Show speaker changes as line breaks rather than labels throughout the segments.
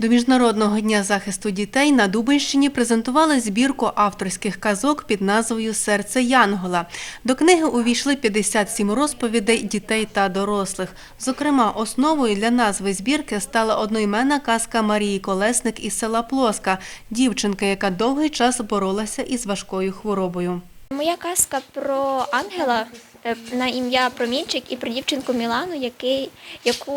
До Міжнародного дня захисту дітей на Дубинщині презентували збірку авторських казок під назвою Серце Янгола. До книги увійшли 57 розповідей дітей та дорослих. Зокрема, основою для назви збірки стала одноіменна казка Марії Колесник із села Плоска, дівчинка, яка довгий час боролася із важкою хворобою.
Моя казка про ангела на ім'я Промінчик і про дівчинку Мілану, який, яку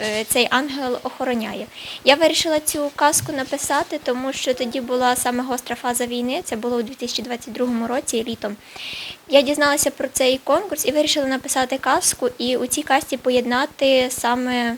е, цей ангел охороняє. Я вирішила цю казку написати, тому що тоді була саме гостра фаза війни, це було у 2022 році літом. Я дізналася про цей конкурс і вирішила написати казку, і у цій казці поєднати саме е,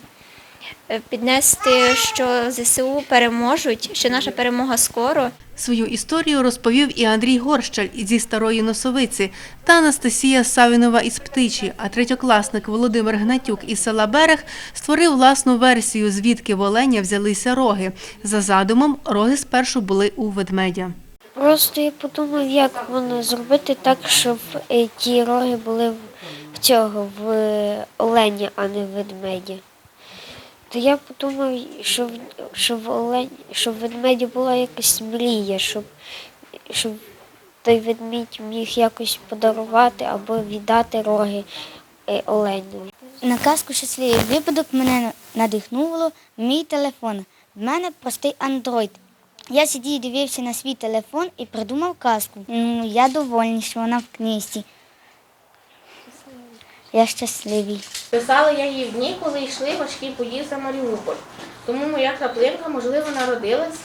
піднести, що ЗСУ переможуть, що наша перемога скоро.
Свою історію розповів і Андрій Горщаль зі Старої Носовиці та Анастасія Савінова із Птичі, а третьокласник Володимир Гнатюк із села Берег створив власну версію, звідки в оленя взялися роги. За задумом, роги спершу були у ведмедя.
Просто я подумав, як воно зробити так, щоб е, ті роги були в цього в е, оленя, а не в ведмедя. То я подумав, що, в- що олень, що ведмеді була якась мрія, щоб, щоб той ведмідь міг якось подарувати або віддати роги е, оленю.
На казку щасливий випадок мене надихнуло мій телефон. В мене простий андроїд. Я сидів дивився на свій телефон і придумав казку. Ну, я довольний, що вона в книжці. Я щасливий.
Писала я її в дні, коли йшли важкі бої за Маріуполь. Тому моя краплинка, можливо, народилась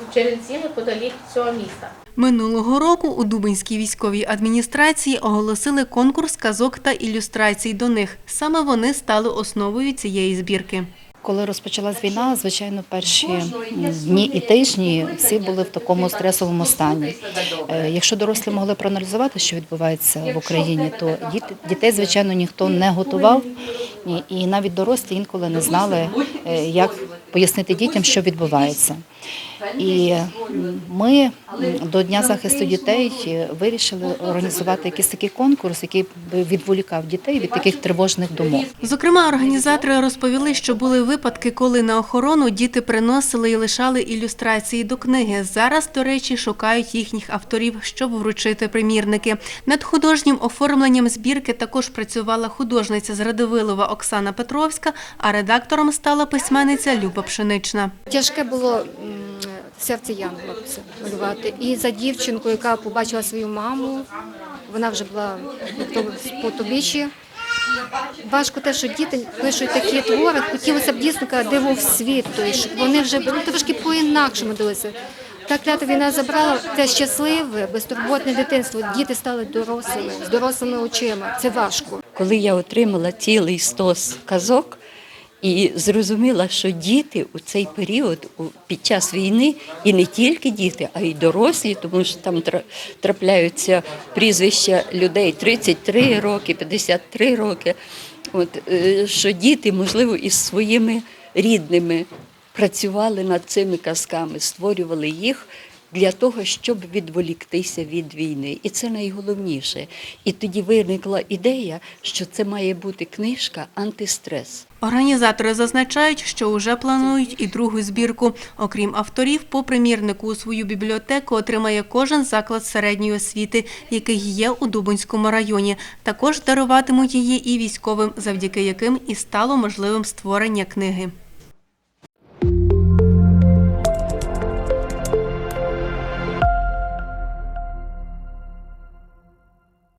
в Черенці неподалік цього міста.
Минулого року у Дубинській військовій адміністрації оголосили конкурс казок та ілюстрацій до них. Саме вони стали основою цієї збірки.
Коли розпочалась війна, звичайно, перші дні і тижні всі були в такому стресовому стані. Е, Якщо дорослі могли проаналізувати, що відбувається в Україні, то дітей, звичайно, ніхто не готував, і- навіть дорослі інколи не знали, е, як пояснити дітям, що відбувається. І ми до Дня захисту дітей вирішили організувати якийсь такий конкурс, який би відволікав дітей від таких тривожних думок.
Зокрема, організатори розповіли, що були випадки, коли на охорону діти приносили і лишали ілюстрації до книги. Зараз, до речі, шукають їхніх авторів, щоб вручити примірники. Над художнім оформленням збірки також працювала художниця з Радивилова Оксана Петровська, а редактором стала письменниця Люба Пшенична.
Тяжке було серце Янгола це малювати. І за дівчинку, яка побачила свою маму, вона вже була по тобічі. Важко те, що діти пишуть такі твори, хотілося б дійсно диво в світ, тобто, щоб вони вже ну, трошки по-інакшому дивилися. Так клята війна забрала те щасливе, безтурботне дитинство. Діти стали дорослими, з дорослими очима. Це важко.
коли я отримала цілий стос казок і зрозуміла, що діти у цей період під час війни, і не тільки діти, а й дорослі, тому що там тра- трапляються прізвища людей 33 роки, 53 роки. От, е, що діти, можливо, із своїми рідними працювали над цими казками, створювали їх для того, щоб відволіктися від війни. І це найголовніше. І тоді виникла ідея, що це має бути книжка антистрес.
Організатори зазначають, що вже планують і другу збірку. Окрім авторів, по примірнику у свою бібліотеку отримає кожен заклад середньої освіти, який є у Дубинському районі. Також даруватимуть її і військовим, завдяки яким і стало можливим створення книги.